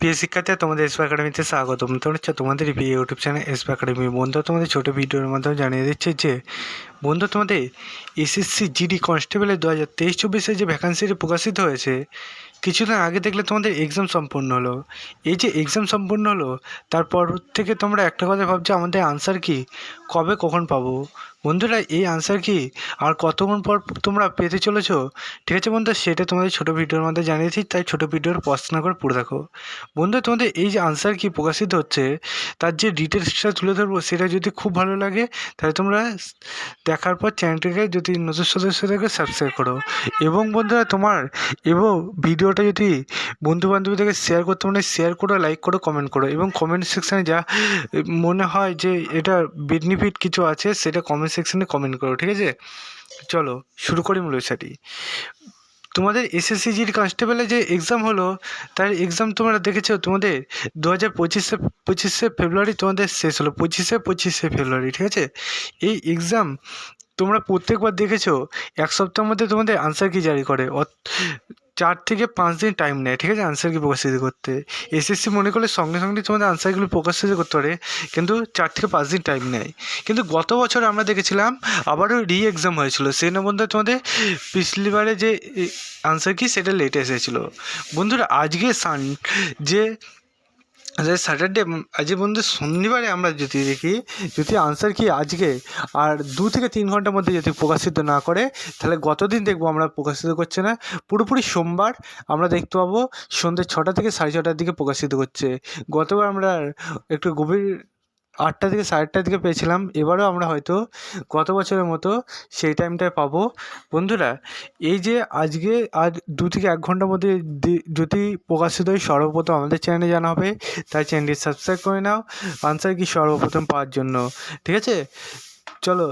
প্রিয় শিক্ষার্থীরা তোমাদের এসপি একাডেমিতে স্বাগতম। তোমরা হচ্ছে তোমাদের প্রিয় ইউটিউব চ্যানেল এসপি একাডেমি বন্ধু তোমাদের ছোটো ভিডিওর মাধ্যমে জানিয়ে দিচ্ছে যে বন্ধু তোমাদের এসএসসি জিডি কনস্টেবলের দু হাজার তেইশ চব্বিশে যে ভ্যাকান্সিটি প্রকাশিত হয়েছে কিছুদিন আগে দেখলে তোমাদের এক্সাম সম্পূর্ণ হলো। এই যে এক্সাম সম্পূর্ণ হলো, তারপর থেকে তোমরা একটা কথা ভাবছ, আমাদের আনসার কি? কবে কখন পাবো? বন্ধুরা, এই আনসার কি? আর কতক্ষণ পর তোমরা পেতে চলেছো? ঠিক আছে বন্ধু সেটা তোমাদের ছোটো ভিডিওর মধ্যে জানিয়েছি, তাই ছোটো ভিডিওর প্রশ্ন করে পড়ে দেখো। বন্ধু তোমাদের এই যে আনসার কি প্রকাশিত হচ্ছে, তার যে ডিটেলসটা তুলে ধরবো, সেটা যদি খুব ভালো লাগে, তাহলে তোমরা দেখার পর চ্যানেলটিকে যদি নতুন সদস্য থেকে সাবস্ক্রাইব করো। এবং বন্ধুরা, তোমার এবং ভিডিওটা যদি বন্ধু বান্ধবীদেরকে শেয়ার করতে মনে শেয়ার করো লাইক করো কমেন্ট করো এবং কমেন্ট সেকশানে যা মনে হয় যে এটা বেনিফিট কিছু আছে, সেটা কমেন্ট সেকশানে কমেন্ট করো, ঠিক আছে? চলো, শুরু করি মূল বিষয়টি। তোমাদের এসএসসি জির কনস্টেবলের যে এক্সাম হলো, তার এক্সাম তোমরা দেখেছ, তোমাদের দু হাজার পঁচিশে পঁচিশে ফেব্রুয়ারি তোমাদের শেষ হলো, পঁচিশে পঁচিশে ফেব্রুয়ারি, ঠিক আছে? এই এক্সাম তোমরা প্রত্যেকবার দেখেছ? এক সপ্তাহের মধ্যে তোমাদের আনসার কি জারি করে? চার থেকে পাঁচ দিন টাইম নেয়, ঠিক আছে? আনসার কি প্রকাশিত করতে? এসএসসি মনে করলে সঙ্গে সঙ্গে তোমাদের আনসারগুলো প্রকাশিত করতে পারে, কিন্তু চার থেকে পাঁচ দিন টাইম নেয়। কিন্তু গত বছর আমরা দেখেছিলাম আবারও রি এক্সাম হয়েছিল, সেই মধ্যে তোমাদের পিছলিবারে যে আনসার কি সেটা লেটে এসেছিল বন্ধুরা, আজকে সান যে স্যাটারডে আজকে বন্ধু শনিবারে আমরা যদি দেখি, যদি আনসার কি আজকে, আর দু থেকে তিন ঘণ্টার মধ্যে যদি প্রকাশিত না করে, তাহলে গতদিন দেখব আমরা প্রকাশিত করছে না। পুরোপুরি সোমবার আমরা দেখতে পাবো, সন্ধ্যে ছটা থেকে সাড়ে ছটার দিকে প্রকাশিত করছে। গতবার আমরা একটু গভীর আটটা থেকে সাড়ে আটটার দিকে পেয়েছিলাম। এবারও আমরা হয়তো গত বছরের মতো সেই টাইমটায় পাবো। বন্ধুরা, এই যে আজকে আজ দু থেকে এক ঘণ্টার মধ্যে যদি প্রকাশিত হয়, সর্বপ্রথম আমাদের চ্যানেলে জানা হবে। তাই চ্যানেলটি সাবস্ক্রাইব করে নাও। আনসার কি সর্বপ্রথম পাওয়ার জন্য? ঠিক আছে? চলো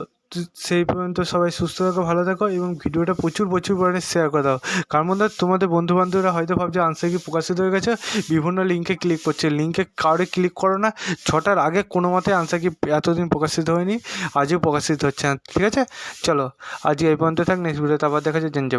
সেই পর্যন্ত সবাই সুস্থ থাকো, ভালো থাকো এবং ভিডিওটা প্রচুর প্রচুর পরিমাণে শেয়ার করে দাও। কারণ মধ্যে তোমাদের বন্ধুবান্ধবরা হয়তো ভাবছে আনসার কি প্রকাশিত হয়ে গেছে। বিভিন্ন লিঙ্কে ক্লিক করছে। লিঙ্কে কাউরে ক্লিক করো না। ছটার আগে কোনো মতে আনসার কি এতদিন প্রকাশিত হয়নি, আজও প্রকাশিত হচ্ছে না। ঠিক আছে? চলো, আজকে এই পর্যন্ত থাক। নেক্সট ভিডিওতে আবার দেখা যাচ্ছে জেনজে